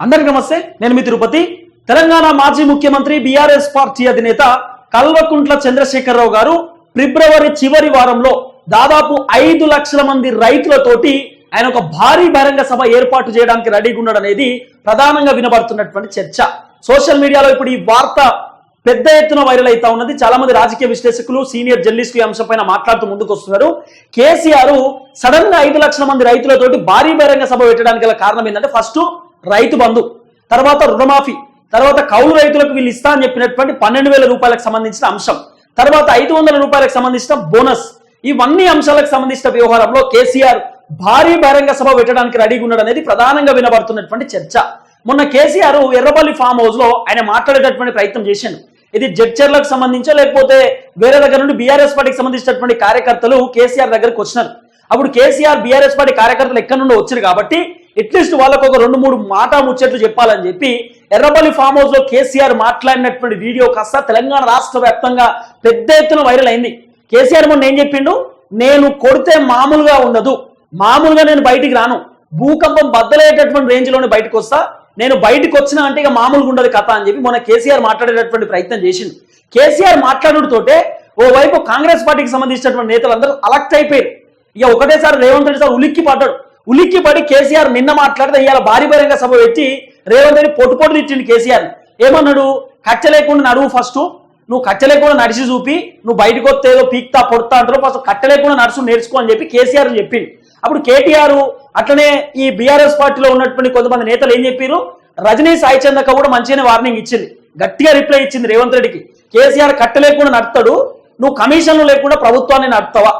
అందరికి నమస్తే నేను మీ తిరుపతి. తెలంగాణ మాజీ ముఖ్యమంత్రి బీఆర్ఎస్ పార్టీ అధినేత కల్వకుంట్ల చంద్రశేఖరరావు గారు ఫిబ్రవరి చివరి వారంలో దాదాపు ఐదు లక్షల మంది రైతులతోటి ఆయన ఒక భారీ బహిరంగ సభ ఏర్పాటు చేయడానికి రెడీగా ఉన్నాడు అనేది ప్రధానంగా వినబడుతున్నటువంటి చర్చ. సోషల్ మీడియాలో ఇప్పుడు ఈ వార్త పెద్ద ఎత్తున వైరల్ అవుతా ఉన్నది. చాలా మంది రాజకీయ విశ్లేషకులు సీనియర్ జర్నలిస్టులు ఈ అంశంపైన మాట్లాడుతూ ముందుకు వస్తున్నారు. కేసీఆర్ సడన్గా ఐదు లక్షల మంది రైతులతోటి భారీ బహిరంగ సభ పెట్టడానికి గల కారణం ఏంటంటే ఫస్ట్ రైతు బంధు తర్వాత రుణమాఫీ తర్వాత కౌలు రైతులకు వీళ్ళు ఇస్తా అని చెప్పినటువంటి పన్నెండు వేల రూపాయలకు సంబంధించిన అంశం తర్వాత ఐదు వందల రూపాయలకు సంబంధించిన బోనస్ ఇవన్నీ అంశాలకు సంబంధించిన వ్యవహారంలో కేసీఆర్ భారీ బహిరంగ సభ పెట్టడానికి రెడీగా ఉన్నాడు అనేది ప్రధానంగా వినబడుతున్నటువంటి చర్చ. మొన్న కేసీఆర్ ఎర్రపల్లి ఫామ్ హౌస్లో ఆయన మాట్లాడేటటువంటి ప్రయత్నం చేశాను ఇది జడ్చర్లకు సంబంధించో లేకపోతే వేరే దగ్గర నుండి బీఆర్ఎస్ పార్టీకి సంబంధించినటువంటి కార్యకర్తలు కేసీఆర్ దగ్గరకు వచ్చినారు. అప్పుడు కేసీఆర్ బీఆర్ఎస్ పార్టీ కార్యకర్తలు ఎక్కడి నుండి వచ్చారు కాబట్టి అట్లీస్ట్ వాళ్ళకు ఒక రెండు మూడు మాట ముచ్చట్లు చెప్పాలని చెప్పి ఎర్రపల్లి ఫామ్ హౌస్లో కేసీఆర్ మాట్లాడినటువంటి వీడియో కాస్త తెలంగాణ రాష్ట్ర వ్యాప్తంగా పెద్ద ఎత్తున వైరల్ అయింది. కేసీఆర్ మొన్న ఏం చెప్పిండు? నేను కొడితే మామూలుగా ఉండదు. మామూలుగా నేను బయటికి రాను. భూకంపం బద్దలయ్యేటటువంటి రేంజ్లోనే బయటకు వస్తా. నేను బయటకు వచ్చినా అంటే ఇక మామూలుగా ఉండదు కథ అని చెప్పి మొన్న కేసీఆర్ మాట్లాడేటటువంటి ప్రయత్నం చేసిండు. కేసీఆర్ మాట్లాడుతోటే ఓవైపు కాంగ్రెస్ పార్టీకి సంబంధించినటువంటి నేతలందరూ అలక్ట్ అయిపోయారు. ఇక ఒకటేసారి రేవంత్ రెడ్డి సార్ ఉలిక్కి పడ్డాడు ఉలిక్కి పడి కేసీఆర్ నిన్న మాట్లాడితే ఇవాళ భారీ బహిరంగ సభ పెట్టి రేవంత్ రెడ్డి పొట్టు పొట్టు తిట్టిండు కేసీఆర్. ఏమన్నాడు? కచ్చ లేకుండా నడువు ఫస్ట్. నువ్వు కచ్చ లేకుండా నడిచి చూపి. నువ్వు బయటకు వస్తే ఏదో పీక్తా పొడతా అంటారు ఫస్ట్ కట్ట లేకుండా నడుచు నేర్చుకో అని చెప్పి కేసీఆర్ చెప్పింది అప్పుడు కేటీఆర్ అట్లనే ఈ బీఆర్ఎస్ పార్టీలో ఉన్నటువంటి కొంతమంది నేతలు ఏం చెప్పారు రజనీ సాయి చందక కూడా మంచిగానే వార్నింగ్ ఇచ్చింది. గట్టిగా రిప్లై ఇచ్చింది రేవంత్ రెడ్డికి. కేసీఆర్ కట్ట లేకుండా నువ్వు కమిషన్లు లేకుండా ప్రభుత్వాన్ని నడుపుతావా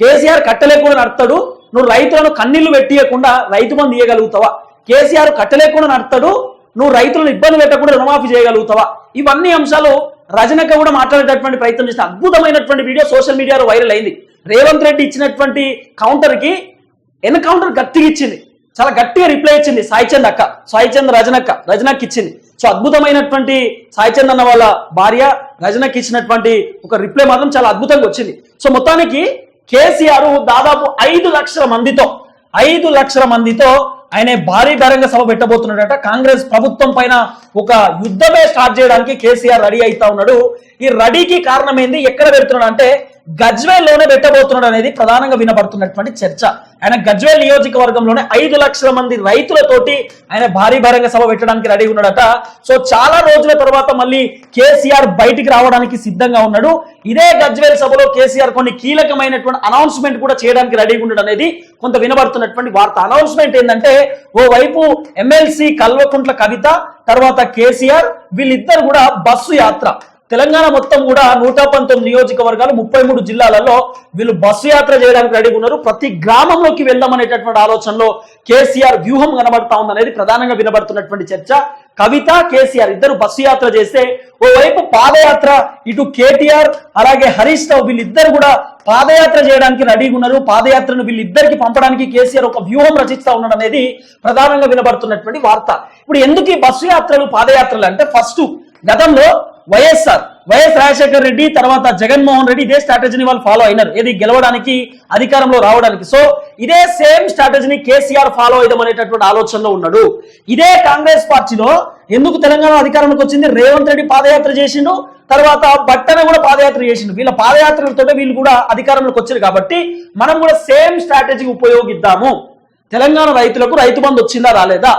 కేసీఆర్ కట్టలేకుండా నడతాడు నువ్వు రైతులను కన్నీళ్ళు పెట్టియకుండా రైతు బంధు ఇవ్వగలుగుతావా కేసీఆర్ కట్టలేకుండా నడతాడు నువ్వు రైతులను ఇబ్బంది పెట్టకుండా రుణమాఫీ చేయగలుగుతావా? ఇవన్నీ అంశాలు రజనక కూడా మాట్లాడేటటువంటి ప్రయత్నం చేసిన అద్భుతమైనటువంటి వీడియో సోషల్ మీడియాలో వైరల్ అయింది. రేవంత్ రెడ్డి ఇచ్చినటువంటి కౌంటర్కి ఎన్కౌంటర్ గట్టిగా ఇచ్చింది. చాలా గట్టిగా రిప్లై ఇచ్చింది సాయిచంద్ అక్క సాయిచంద్ రజనక్క రజనక్ ఇచ్చింది. సో అద్భుతమైనటువంటి సాయిచంద్ అన్న వాళ్ళ భార్య రజనక్ ఇచ్చినటువంటి ఒక రిప్లై మాత్రం చాలా అద్భుతంగా వచ్చింది. సో మొత్తానికి కేసీఆర్ దాదాపు ఐదు లక్షల మందితో ఐదు లక్షల మందితో ఆయన భారీ బహిరంగ సభ పెట్టబోతున్నాడట. కాంగ్రెస్ ప్రభుత్వం పైన ఒక యుద్ధమే స్టార్ట్ చేయడానికి కేసీఆర్ రెడీ అవుతా ఉన్నాడు. ఈ రెడీకి కారణం ఏంది? ఎక్కడ పెడుతున్నాడు అంటే గజ్వేల్లోనే పెట్టబోతున్నాడు అనేది ప్రధానంగా వినబడుతున్నటువంటి చర్చ. ఆయన గజ్వేల్ నియోజకవర్గంలోనే ఐదు లక్షల మంది రైతులతోటి ఆయన భారీ బహిరంగ సభ పెట్టడానికి రెడీ ఉన్నాడట. సో చాలా రోజుల తర్వాత మళ్ళీ కేసీఆర్ బయటికి రావడానికి సిద్ధంగా ఉన్నాడు. ఇదే గజ్వేల్ సభలో కేసీఆర్ కొన్ని కీలకమైనటువంటి అనౌన్స్మెంట్ కూడా చేయడానికి రెడీగా ఉన్నాడు అనేది కొంత వినబడుతున్నటువంటి వార్త. అనౌన్స్మెంట్ ఏంటంటే ఓ వైపు ఎమ్మెల్సీ కల్వకుంట్ల కవిత తర్వాత కేసీఆర్ వీళ్ళిద్దరు కూడా బస్సు యాత్ర. తెలంగాణ మొత్తం కూడా నూట పంతొమ్మిది నియోజకవర్గాలు ముప్పై మూడు జిల్లాలలో వీళ్ళు బస్సు యాత్ర చేయడానికి రెడీ ఉన్నారు. ప్రతి గ్రామంలోకి వెళ్దామనేటటువంటి ఆలోచనలో కేసీఆర్ వ్యూహం కనబడతా ఉందనేది ప్రధానంగా వినబడుతున్నటువంటి చర్చ. కవిత కేసీఆర్ ఇద్దరు బస్సు యాత్ర చేస్తే ఓవైపు పాదయాత్ర ఇటు కేటీఆర్ అలాగే హరీష్ రావు వీళ్ళిద్దరు కూడా పాదయాత్ర చేయడానికి రెడీగా ఉన్నారు. పాదయాత్రను వీళ్ళిద్దరికి పంపడానికి కేసీఆర్ ఒక వ్యూహం రచిస్తా ఉన్నాడు అనేది ప్రధానంగా వినబడుతున్నటువంటి వార్త. ఇప్పుడు ఎందుకు ఈ బస్సు యాత్రలు పాదయాత్రలు అంటే ఫస్ట్ గతంలో వైఎస్ఆర్ వైఎస్ రాజశేఖర్ రెడ్డి తర్వాత జగన్మోహన్ రెడ్డి ఇదే స్ట్రాటజీని వాళ్ళు ఫాలో అయినారు. ఇది గెలవడానికి అధికారంలో రావడానికి. సో ఇదే సేమ్ స్ట్రాటజీని కేసీఆర్ ఫాలో అయ్యడం అనేటటువంటి ఆలోచనలో ఉన్నాడు. ఇదే కాంగ్రెస్ పార్టీలో ఎందుకు తెలంగాణ అధికారంలోకి వచ్చింది? రేవంత్ రెడ్డి పాదయాత్ర చేసిండు తర్వాత బట్టన కూడా పాదయాత్ర చేసిండు. వీళ్ళ పాదయాత్రలతో వీళ్ళు కూడా అధికారంలోకి వచ్చారు కాబట్టి మనం కూడా సేమ్ స్ట్రాటజీ ఉపయోగిద్దాము. తెలంగాణ రైతులకు రైతు బంధు వచ్చిందా రాలేదా?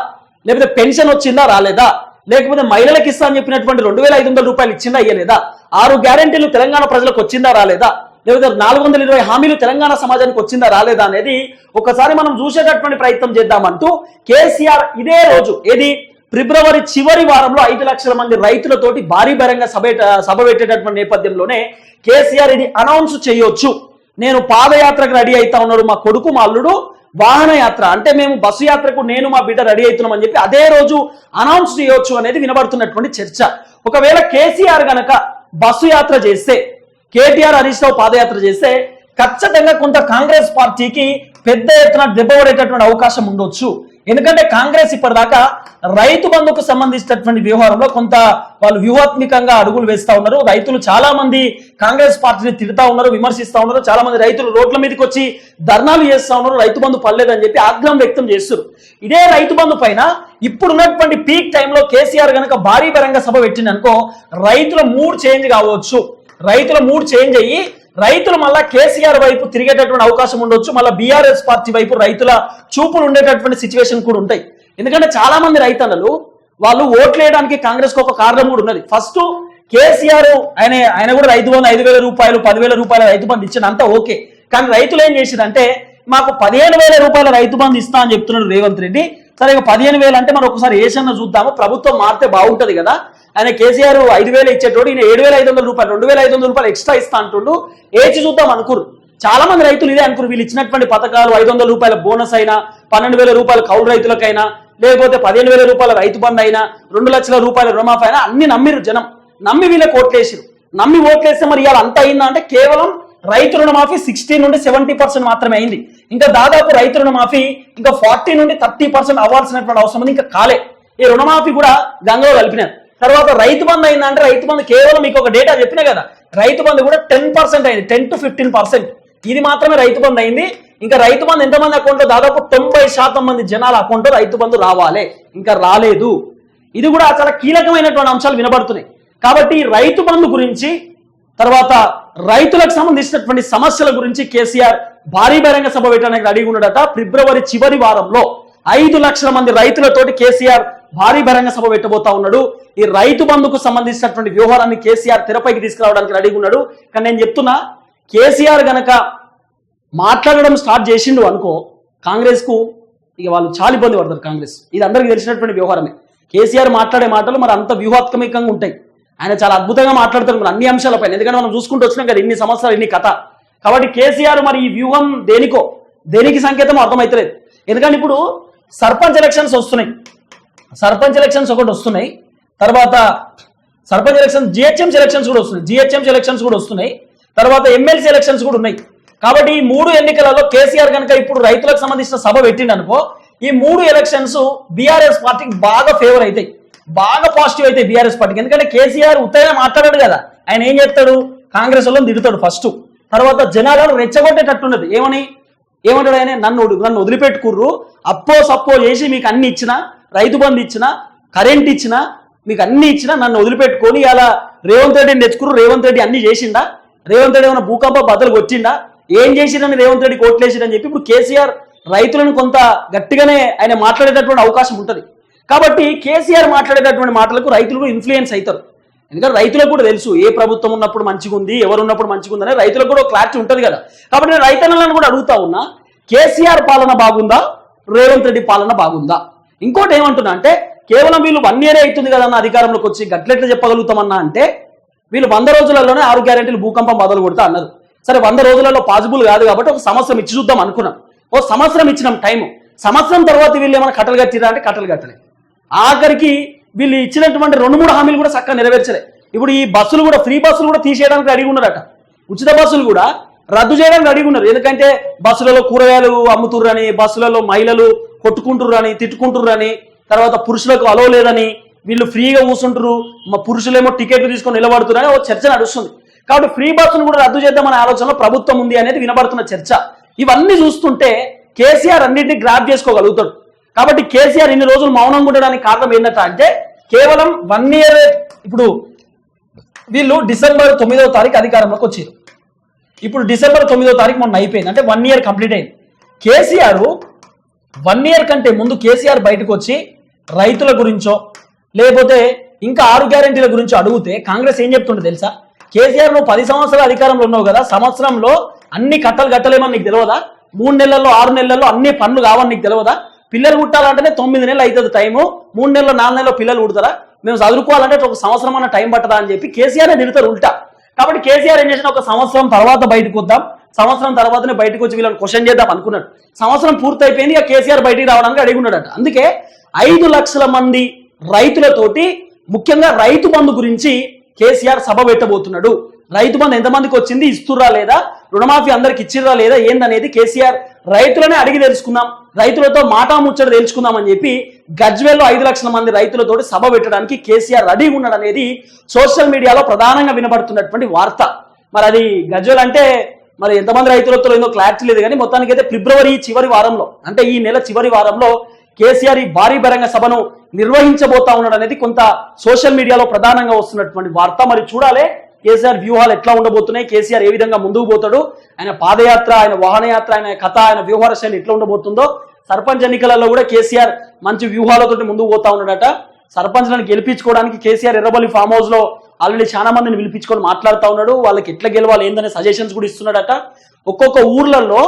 లేకపోతే పెన్షన్ వచ్చిందా రాలేదా? లేకపోతే మహిళలకు ఇస్తా అని చెప్పినటువంటి రెండు వేల ఐదు వందల రూపాయలు ఇచ్చిందా అయ్యలేదా ఆరు గ్యారెంటీలు తెలంగాణ ప్రజలకు వచ్చిందా రాలేదా? లేకపోతే నాలుగు వందల ఇరవై హామీలు తెలంగాణ సమాజానికి వచ్చిందా రాలేదా అనేది ఒకసారి మనం చూసేటటువంటి ప్రయత్నం చేద్దామంటూ కేసీఆర్ ఇదే రోజు ఏది? ఫిబ్రవరి చివరి వారంలో ఐదు లక్షల మంది రైతులతోటి భారీ బహిరంగ సభ సభ పెట్టేటటువంటి నేపథ్యంలోనే కేసీఆర్ ఇది అనౌన్స్ చేయొచ్చు. నేను పాదయాత్రకు రెడీ అవుతా ఉన్నాడు మా కొడుకు మా అల్లుడు. వాహన యాత్ర అంటే మేము బస్సు యాత్రకు నేను మా బిడ్డ రెడీ అవుతున్నాం అని చెప్పి అదే రోజు అనౌన్స్ చేయొచ్చు అనేది వినబడుతున్నటువంటి చర్చ. ఒకవేళ కేసీఆర్ గనక బస్సు యాత్ర చేస్తే కేటీఆర్ హరీష్ రావు పాదయాత్ర చేస్తే ఖచ్చితంగా కొంత కాంగ్రెస్ పార్టీకి పెద్ద ఎత్తున దెబ్బపడేటటువంటి అవకాశం ఉండొచ్చు. ఎందుకంటే కాంగ్రెస్ ఇప్పటిదాకా రైతు బంధుకు సంబంధించినటువంటి వ్యవహారంలో కొంత వాళ్ళు వ్యూహాత్మకంగా అడుగులు వేస్తా ఉన్నారు. రైతులు చాలా మంది కాంగ్రెస్ పార్టీని తిడతా ఉన్నారు విమర్శిస్తా ఉన్నారు. చాలా మంది రైతులు రోడ్ల మీదకి వచ్చి ధర్నాలు చేస్తా ఉన్నారు. రైతు బంధు పర్లేదని చెప్పి ఆగ్రహం వ్యక్తం చేస్తారు ఇదే రైతు బంధు పైన ఇప్పుడున్నటువంటి పీక్ టైంలో కేసీఆర్ గనక భారీ బహిరంగ సభ పెట్టింది అనుకో రైతుల మూడ్ చేంజ్ కావచ్చు. రైతుల మూడ్ చేంజ్ అయ్యి రైతులు మళ్ళా కేసీఆర్ వైపు తిరిగేటటువంటి అవకాశం ఉండొచ్చు మళ్ళీ బీఆర్ఎస్ పార్టీ వైపు రైతుల చూపులు ఉండేటటువంటి సిచ్యువేషన్ కూడా ఉంటాయి. ఎందుకంటే చాలా మంది రైతన్నలు వాళ్ళు ఓట్లు వేయడానికి కాంగ్రెస్కు ఒక కారణం కూడా ఉన్నది. ఫస్ట్ కేసీఆర్ ఆయన ఆయన కూడా రైతు బంధు ఐదు వేల రూపాయలు పదివేల రూపాయల రైతు బంధు ఇచ్చిన అంతా ఓకే. కానీ రైతులు ఏం చేసిందంటే మాకు పదిహేను వేల రూపాయల రైతు బంధు ఇస్తా అని చెప్తున్నాడు రేవంత్ రెడ్డి. సరే ఇక పదిహేను వేలు అంటే మనం ఒకసారి ఏసన్న చూద్దాము. ప్రభుత్వం మారితే బాగుంటది కదా. ఆయన కేసీఆర్ ఐదు వేలు ఇచ్చేటోడు ఈయన ఏడు వేల ఐదు వందల రూపాయలు రెండు వేల ఐదు వందల రూపాయలు ఎక్స్ట్రా ఇస్తా అంటుండు. ఏచి చూద్దాం అనుకురు చాలా మంది రైతులు ఇదే అనుకురు వీళ్ళు ఇచ్చినటువంటి పథకాలు ఐదు వందల రూపాయల బోనస్ అయినా పన్నెండు వేల రూపాయలు కౌలు రైతులకైనా లేకపోతే పదిహేను వేల రూపాయల రైతు బంధు అయినా రెండు లక్షల రూపాయల రుణమాఫీ అయినా అన్ని నమ్మిరు జనం. నమ్మి వీళ్ళకి ఓట్లేసిరు నమ్మి ఓట్లేస్తే మరి ఇవాళ అంత అయిందా అంటే కేవలం రైతు రుణమాఫీ సిక్స్టీ నుండి సెవెంటీ పర్సెంట్ మాత్రమే అయింది. ఇంకా దాదాపు రైతు రుణమాఫీ ఇంకా ఫార్టీ నుండి థర్టీ పర్సెంట్ అవ్వాల్సినటువంటి అవసరం ఉంది ఇంకా కాలే. ఈ రుణమాఫీ కూడా గంగలో కలిపినారు. తర్వాత రైతు బంధు అయిందంటే రైతు బంధు కేవలం మీకు ఒక డేటా చెప్పినా కదా రైతు బంధు కూడా టెన్ పర్సెంట్ అయింది టెన్ టు ఫిఫ్టీన్ పర్సెంట్ ఇది మాత్రమే రైతు బంధు అయింది. ఇంకా రైతు బంధు ఎంతమంది అకౌంట్లో? దాదాపు తొంభై శాతం మంది జనాల అకౌంట్లో రైతు బంధు రావాలి. ఇంకా రాలేదు. ఇది కూడా చాలా కీలకమైనటువంటి అంశాలు వినబడుతున్నాయి. కాబట్టి రైతు బంధు గురించి తర్వాత రైతులకు సంబంధించినటువంటి సమస్యల గురించి కేసీఆర్ భారీ బహిరంగ సభ పెట్టడానికి రెడీగా ఉండడట ఫిబ్రవరి చివరి వారంలో ఐదు లక్షల మంది రైతులతోటి కేసీఆర్ భారీ బహిరంగ సభ పెట్టబోతా ఉన్నాడు. ఈ రైతు బంధుకు సంబంధించినటువంటి వ్యూహారాన్ని కేసీఆర్ తెరపైకి తీసుకురావడానికి రెడీగా ఉన్నాడు. కానీ నేను చెప్తున్నా కేసీఆర్ గనక మాట్లాడడం స్టార్ట్ చేసిండు అనుకో కాంగ్రెస్కు ఇక వాళ్ళు చాలా ఇబ్బంది పడతారు కాంగ్రెస్. ఇది అందరికీ తెలిసినటువంటి వ్యవహారమే. కేసీఆర్ మాట్లాడే మాటలు మరి అంత వ్యూహాత్మకంగా ఉంటాయి. ఆయన చాలా అద్భుతంగా మాట్లాడతారు మరి అన్ని అంశాలపైన. ఎందుకంటే మనం చూసుకుంటూ వచ్చినాం కదా ఇన్ని సంవత్సరాలు ఇన్ని కథ. కాబట్టి కేసీఆర్ మరి ఈ వ్యూహం దేనికో దేనికి సంకేతం అర్థమవుతలేదు ఎందుకంటే ఇప్పుడు సర్పంచ్ ఎలక్షన్స్ వస్తున్నాయి. సర్పంచ్ ఎలక్షన్స్ ఒకటి వస్తున్నాయి. తర్వాత సర్పంచ్ ఎలక్షన్ జిహెచ్ఎంసీ ఎలక్షన్స్ కూడా వస్తున్నాయి. జిహెచ్ఎంసీ ఎలక్షన్స్ కూడా వస్తున్నాయి. తర్వాత ఎమ్మెల్సీ ఎలక్షన్స్ కూడా ఉన్నాయి. కాబట్టి ఈ మూడు ఎన్నికలలో కేసీఆర్ కనుక ఇప్పుడు రైతులకు సంబంధించిన సభ పెట్టిండు అనుకో ఈ మూడు ఎలక్షన్స్ బీఆర్ఎస్ పార్టీకి బాగా ఫేవర్ అవుతాయి బాగా పాజిటివ్ అయితే బీఆర్ఎస్ పార్టీకి ఎందుకంటే కేసీఆర్ ఉత్తగా మాట్లాడాడు కదా. ఆయన ఏం చేస్తాడు? కాంగ్రెస్ వాళ్ళని తిడతాడు ఫస్ట్ తర్వాత జనాలను రెచ్చగొట్టేటట్టున్నది ఏమని? ఏమంటాడు ఆయన? నన్ను నన్ను వదిలిపెట్టుకుర్రు. అప్పో సప్పో చేసి మీకు అన్ని ఇచ్చినా రైతు బంధు ఇచ్చినా కరెంట్ ఇచ్చినా మీకు అన్ని ఇచ్చినా నన్ను వదిలిపెట్టుకొని అలా రేవంత్ రెడ్డిని తెచ్చుకుర్రు. రేవంత్ రెడ్డి అన్ని చేసిండా? రేవంత్ రెడ్డి ఏమైనా భూకంప బద్దలు కొట్టిండా? ఏం చేసిరని రేవంత్ రెడ్డి కోట్లేసిరని చెప్పి ఇప్పుడు కేసీఆర్ రైతులను కొంత గట్టిగానే ఆయన మాట్లాడేటటువంటి అవకాశం ఉంటుంది. కాబట్టి కేసీఆర్ మాట్లాడేటటువంటి మాటలకు రైతులు కూడా ఇన్ఫ్లుయెన్స్ అవుతారు. ఎందుకంటే రైతులకు కూడా తెలుసు ఏ ప్రభుత్వం ఉన్నప్పుడు మంచిగా ఉంది ఎవరు ఉన్నప్పుడు మంచిగా ఉందనే రైతులకు కూడా క్లారిటీ ఉంటుంది కదా. కాబట్టి నేను రైతన్నలను కూడా అడుగుతా ఉన్నా కేసీఆర్ పాలన బాగుందా? రేవంత్ రెడ్డి పాలన బాగుందా? ఇంకోటి ఏమంటున్నా అంటే కేవలం వీళ్ళు వన్ ఇయర్ అవుతుంది కదా అన్న అధికారంలోకి వచ్చి గట్లెట్లు చెప్పగలుగుతామన్నా అంటే వీళ్ళు వంద రోజులలోనే ఆరు గ్యారెంటీలు భూకంపం మొదలు కొడతా అన్నారు. సరే వంద రోజులలో పాసిబుల్ కాదు కాబట్టి ఒక సంవత్సరం ఇచ్చి చూద్దాం అనుకున్నాం. ఓ సంవత్సరం ఇచ్చినాం టైం సంవత్సరం తర్వాత వీళ్ళు ఏమైనా కట్టలు కట్టిరా అంటే కట్టలు కట్టలే. ఆఖరికి వీళ్ళు ఇచ్చినటువంటి రెండు మూడు హామీలు కూడా చక్కగా నెరవేర్చలే. ఇప్పుడు ఈ బస్సులు కూడా ఫ్రీ బస్సులు కూడా తీసేయడానికి రెడీగా ఉన్నారట. ఉచిత బస్సులు కూడా రద్దు చేయడానికి అడిగి ఉన్నారు. ఎందుకంటే బస్సులలో కూరగాయలు అమ్ముతుర్రని బస్సులలో మహిళలు కొట్టుకుంటుర్రని తిట్టుకుంటుర్రని తర్వాత పురుషులకు అలవ లేదని వీళ్ళు ఫ్రీగా కూర్చుంటారు మా పురుషులేమో టికెట్లు తీసుకొని నిలబడుతున్నారని ఒక చర్చ నడుస్తుంది. కాబట్టి ఫ్రీ బస్సును కూడా రద్దు చేద్దామనే ఆలోచనలో ప్రభుత్వం ఉంది అనేది వినబడుతున్న చర్చ. ఇవన్నీ చూస్తుంటే కేసీఆర్ అన్నింటినీ గ్రాప్ చేసుకోగలుగుతాడు. కాబట్టి కేసీఆర్ ఇన్ని రోజులు మౌనంగా ఉండడానికి కారణం ఏంటంట అంటే కేవలం వన్ ఇయర్ ఇప్పుడు వీళ్ళు డిసెంబర్ తొమ్మిదవ తారీఖు అధికారంలోకి వచ్చారు. ఇప్పుడు డిసెంబర్ తొమ్మిదో తారీఖు మొన్న అయిపోయింది. అంటే వన్ ఇయర్ కంప్లీట్ అయింది. కేసీఆర్ వన్ ఇయర్ కంటే ముందు కేసీఆర్ బయటకు వచ్చి రైతుల గురించో లేకపోతే ఇంకా ఆరు గ్యారెంటీల గురించో అడిగితే కాంగ్రెస్ ఏం చెప్తుండే తెలుసా? కేసీఆర్ నువ్వు పది సంవత్సరాల అధికారంలో ఉన్నావు కదా సంవత్సరంలో అన్ని కట్టలు కట్టలేమని నీకు తెలియదా మూడు నెలల్లో ఆరు నెలల్లో అన్ని పనులు కావని నీకు తెలియదా పిల్లలు పుట్టాలంటేనే తొమ్మిది నెలలు అవుతుంది టైము మూడు నెలలు నాలుగు నెలలు పిల్లలు పుడతారా? మేము చదువుకోవాలంటే ఒక సంవత్సరం అన్న టైం పట్టదా అని చెప్పి కేసీఆర్ తిడతారు ఉల్టా. కాబట్టి కేసీఆర్ ఏం చేసిన? ఒక సంవత్సరం తర్వాత బయటకు వద్దాం. సంవత్సరం తర్వాతనే బయటకు వచ్చి వీళ్ళని క్వశ్చన్ చేద్దాం అనుకున్నాడు. సంవత్సరం పూర్తయిపోయింది ఇక కేసీఆర్ బయటికి రావడానికి అడిగి ఉన్నాడట. అందుకే ఐదు లక్షల మంది రైతులతోటి ముఖ్యంగా రైతు బంధు గురించి కేసీఆర్ సభ పెట్టబోతున్నాడు. రైతు బంధు ఎంతమందికి వచ్చింది ఇస్తుర్రా లేదా? రుణమాఫీ అందరికి ఇచ్చిర్రా లేదా? ఏందనేది కేసీఆర్ రైతులనే అడిగి తెలుసుకుందాం. రైతులతో మాటా ముచ్చట తేల్చుకుందామని చెప్పి గజ్వేల్లో ఐదు లక్షల మంది రైతులతో సభ పెట్టడానికి కేసీఆర్ రెడీగా ఉన్నాడు అనేది సోషల్ మీడియాలో ప్రధానంగా వినబడుతున్నటువంటి వార్త. మరి అది గజ్వేల్ అంటే మరి ఎంతమంది రైతులతో ఏందో క్లారిటీ లేదు కానీ మొత్తానికి అయితే ఫిబ్రవరి చివరి వారంలో అంటే ఈ నెల చివరి వారంలో కేసీఆర్ ఈ భారీ బహిరంగ సభను నిర్వహించబోతా ఉన్నాడు అనేది కొంత సోషల్ మీడియాలో ప్రధానంగా వస్తున్నటువంటి వార్త. మరి చూడాలి కేసీఆర్ వ్యూహాలు ఎట్లా ఉండబోతున్నాయి కేసీఆర్ ఏ విధంగా ముందుకు పోతాడు ఆయన పాదయాత్ర ఆయన వాహనయాత్ర ఆయన కథ ఆయన వ్యూహార శైలి ఎట్లా ఉండబోతుందో సర్పంచ్ ఎన్నికలలో కూడా కేసీఆర్ మంచి వ్యూహాలతోటి ముందుకు పోతా ఉన్నాడట. సర్పంచ్లను గెలిపించుకోవడానికి కేసీఆర్ ఎర్రబల్లి ఫామ్ హౌస్లో ఆల్రెడీ చాలా మందిని పిలిపించుకొని మాట్లాడుతూ ఉన్నాడు. వాళ్ళకి ఎట్లా గెలవాలి ఏందనే సజెషన్స్ కూడా ఇస్తున్నాడట. ఒక్కొక్క ఊర్లలో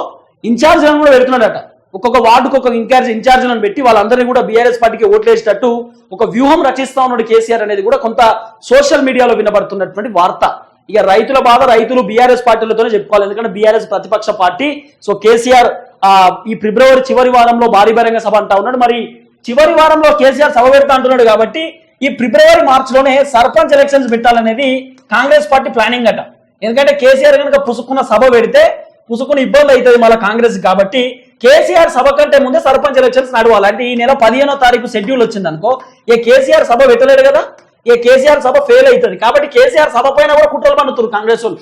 ఇన్ఛార్జ్లను కూడా పెడుతున్నాడట. ఒక్కొక్క వార్డుకు ఒక ఇన్ఛార్జ్ ఇన్ఛార్జ్లను పెట్టి వాళ్ళందరినీ కూడా బీఆర్ఎస్ పార్టీకి ఓట్లేసేటట్టు ఒక వ్యూహం రచిస్తా ఉన్నాడు కేసీఆర్ అనేది కూడా కొంత సోషల్ మీడియాలో వినబడుతున్నటువంటి వార్త. ఇక రైతుల బాధ రైతులు బీఆర్ఎస్ పార్టీలతోనే చెప్పుకోవాలి. ఎందుకంటే బీఆర్ఎస్ ప్రతిపక్ష పార్టీ. సో కేసీఆర్ ఈ ఫిబ్రవరి చివరి వారంలో భారీ బహిరంగ సభ అంటా ఉన్నాడు. మరి చివరి వారంలో కేసీఆర్ సభ పెడతా అంటున్నాడు కాబట్టి ఈ ఫిబ్రవరి మార్చ్లోనే సర్పంచ్ ఎలక్షన్స్ పెట్టాలనేది కాంగ్రెస్ పార్టీ ప్లానింగ్ అట. ఎందుకంటే కేసీఆర్ కనుక పుసుకున్న సభ పెడితే పుసుకుని ఇబ్బంది అవుతుంది మళ్ళీ కాంగ్రెస్ కాబట్టి కేసీఆర్ సభ కంటే ముందే సర్పంచ్ ఎలక్షన్స్ నడవాలి అంటే ఈ నెల పదిహేనో తారీఖు షెడ్యూల్ వచ్చింది అనుకో ఏ కేసీఆర్ సభ పెట్టలేడు కదా? ఏ కేసీఆర్ సభ ఫెయిల్ అవుతుంది. కాబట్టి కేసీఆర్ సభ పైన కూడా కుట్రలు పండుతారు కాంగ్రెస్ వాళ్ళు.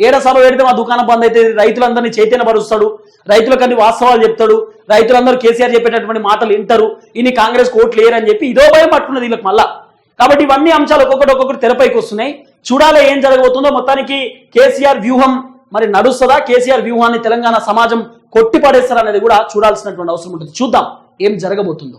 ఏడ సభ పెడితే మా దుకాణం బంద్ అయితే రైతులందరినీ చైతన్యపరుస్తాడు రైతులకు అన్ని వాస్తవాలు చెప్తాడు రైతులందరూ కేసీఆర్ చెప్పేటటువంటి మాటలు వింటారు ఇన్ని కాంగ్రెస్ కోట్లు లేరని చెప్పి ఇదో భయం పట్టుకున్నది వీళ్ళకి మళ్ళా. కాబట్టి ఇవన్నీ అంశాలు ఒక్కొక్కటి ఒక్కొక్కటి తెరపైకి వస్తున్నాయి. చూడాలి ఏం జరగబోతుందో. మొత్తానికి కేసీఆర్ వ్యూహం మరి నడుస్తుందా? కేసీఆర్ వ్యూహాన్ని తెలంగాణ సమాజం కొట్టిపడేస్తారనేది కూడా చూడాల్సినటువంటి అవసరం ఉంటుంది. చూద్దాం ఏం జరగబోతుందో.